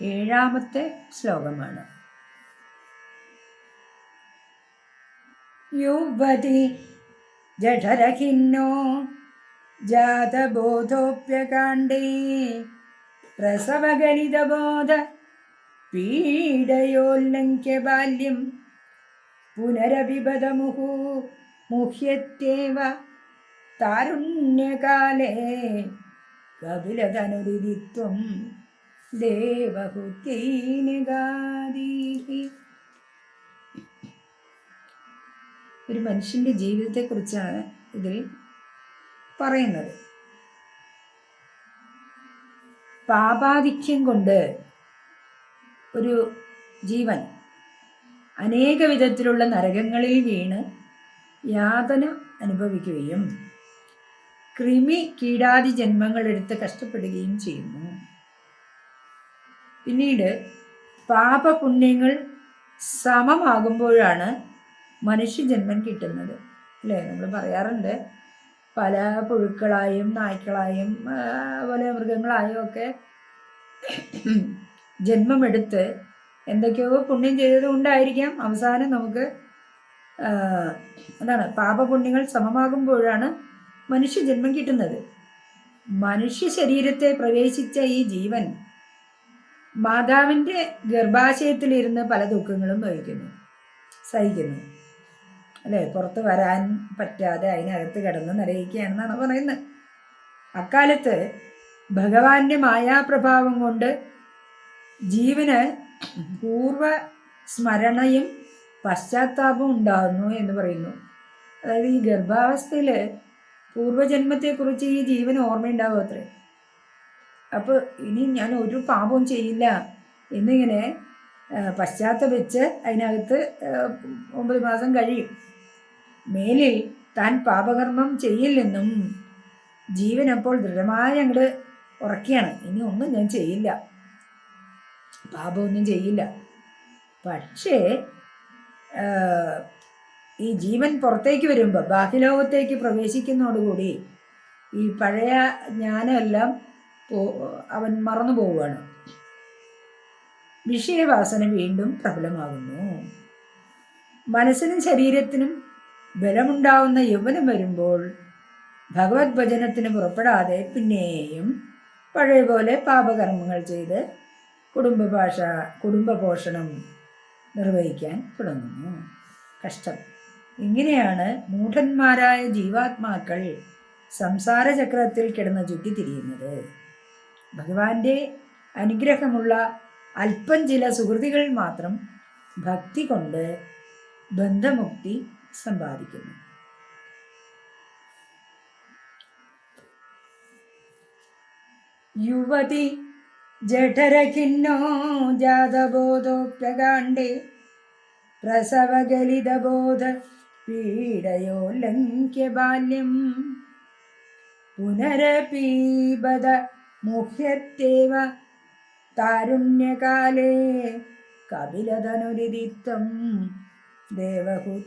ഏഴാമത്തെ ശ്ലോകമാണ്. യുവതി ജഠരഖിന്നോ ജാതബോധോപ്യകാണ്ഡേ പ്രസവഗണിതബോധ പീഡയോല്ലംഘ്യ ബാല്യം പുനരഭിപദമുഹു മുഹ്യത്യേവ താരുണ്യകാലേ കപിലതനുരിതിത്വം ദേവഹുത്യൈനഗാദീഹി ഒരു മനുഷ്യന്റെ ജീവിതത്തെക്കുറിച്ചാണ് ഇതിൽ പറയുന്നത്. പാപാധിക്യം കൊണ്ട് ഒരു ജീവൻ അനേക വിധത്തിലുള്ള നരകങ്ങളിൽ വീണ് യാതന അനുഭവിക്കുകയും കൃമി കീടാദി ജന്മങ്ങളെടുത്ത് കഷ്ടപ്പെടുകയും ചെയ്യുന്നു. പിന്നീട് പാപപുണ്യങ്ങൾ സമമാകുമ്പോഴാണ് മനുഷ്യജന്മം കിട്ടുന്നത്. അല്ലേ? നമ്മൾ പറയാറുണ്ട് പല പുഴുക്കളായും നായ്ക്കളായും അതുപോലെ മൃഗങ്ങളായും ഒക്കെ ജന്മമെടുത്ത് എന്തൊക്കെയോ പുണ്യം ചെയ്തത് കൊണ്ടായിരിക്കാം അവസാനം നമുക്ക് എന്താണ് പാപപുണ്യങ്ങൾ സമമാകുമ്പോഴാണ് മനുഷ്യജന്മം കിട്ടുന്നത്. മനുഷ്യ ശരീരത്തെ പ്രവേശിച്ച ഈ ജീവൻ മാതാവിന്റെ ഗർഭാശയത്തിലിരുന്ന് പല ദുഃഖങ്ങളും വഹിക്കുന്നു സഹിക്കുന്നു. അല്ലേ? പുറത്ത് വരാൻ പറ്റാതെ അതിനകത്ത് കിടന്ന് നിറയിക്കുകയാണെന്നാണ് പറയുന്നത്. അക്കാലത്ത് ഭഗവാന്റെ മായാപ്രഭാവം കൊണ്ട് ജീവന് പൂർവ സ്മരണയും പശ്ചാത്താപവും ഉണ്ടാകുന്നു എന്ന് പറയുന്നു. അതായത് ഈ ഗർഭാവസ്ഥയിൽ പൂർവജന്മത്തെക്കുറിച്ച് ഈ ജീവന് ഓർമ്മയുണ്ടാകും അത്രേ അപ്പോൾ ഇനി ഞാൻ ഒരു പാപവും ചെയ്യില്ല. എന്നിങ്ങനെ പശ്ചാത്തപിച്ച് അതിനകത്ത് ഒമ്പത് മാസം കഴിയും. മേലിൽ താൻ പാപകർമ്മം ചെയ്യില്ലെന്നും ജീവൻ അപ്പോൾ ദൃഢമായി അങ്ങോട്ട് ഉറക്കുകയാണ് ഇനി ഒന്നും ഞാൻ ചെയ്യില്ല. പാപമൊന്നും ചെയ്യില്ല. പക്ഷേ ഈ ജീവൻ പുറത്തേക്ക് വരുമ്പോൾ ബാഹ്യലോകത്തേക്ക് പ്രവേശിക്കുന്നതോടുകൂടി ഈ പഴയ ജ്ഞാനമെല്ലാം അവൻ മറന്നു പോവുകയാണ്. വിഷയവാസന വീണ്ടും പ്രബലമാകുന്നു. മനസ്സിനും ശരീരത്തിനും ബലമുണ്ടാവുന്ന യൗവനം വരുമ്പോൾ ഭഗവത് ഭജനത്തിന് പുറപ്പെടാതെ പിന്നെയും പഴയ പോലെ പാപകർമ്മങ്ങൾ ചെയ്ത് കുടുംബ ഭാഷ കുടുംബ പോഷണം നിർവഹിക്കാൻ തുടങ്ങുന്നു. കഷ്ടം. ഇങ്ങനെയാണ് മൂഢന്മാരായ ജീവാത്മാക്കൾ സംസാര ചക്രത്തിൽ കിടന്ന് ചുറ്റിത്തിരിയുന്നത്. ഭഗവാന്റെ അനുഗ്രഹമുള്ള അല്പം ചില സുഹൃതികൾ മാത്രം ഭക്തി കൊണ്ട് ബന്ധമുക്തി സമ്പാദിക്കുന്നു. യുവതി ജഠരഖിന്നോ ജാതബോധോപ്യകാണ്ഡേ പ്രസവഗലിതബോധ പീഡയോ ലംഘ്യ ബാല്യം പുനരപീബത മുഹ്യത്തേവ താരുണ്യകാലേ കപിലതനുരിതിത്വം ദേവഹുത്യൈനികാദീഹി